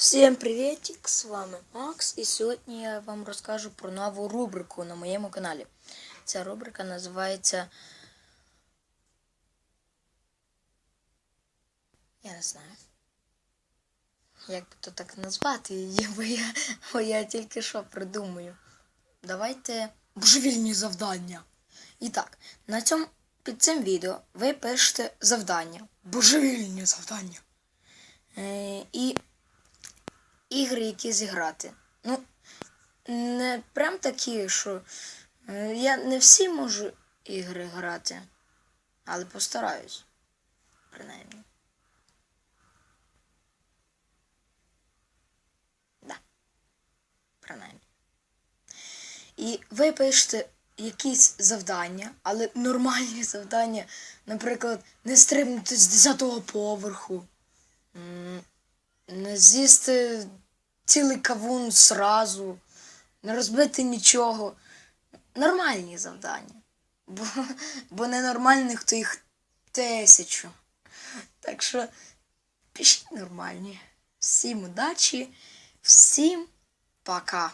Всім привітик! З вами Макс, і сьогодні я вам розкажу про нову рубрику на моєму каналі. Ця рубрика називається. Я не знаю. Як би то так назвати її, бо я, бо я тільки що придумаю. Давайте божевільні завдання. І так, на цьому під цим відео ви пишете завдання. Божевільні завдання. Е, і ігри, які зіграти. Ну, не прям такі, що е, я не всі можу ігри грати, але постараюсь. Принаймні. І ви пишете якісь завдання, але нормальні завдання, наприклад, не стрибнути з 10-го поверху. Не з'їсти цілий кавун сразу, не розбити нічого. Нормальні завдання. Бо, бо ненормальних то їх тисячу. Так що пишіть нормальні. Всім удачі, всім пока.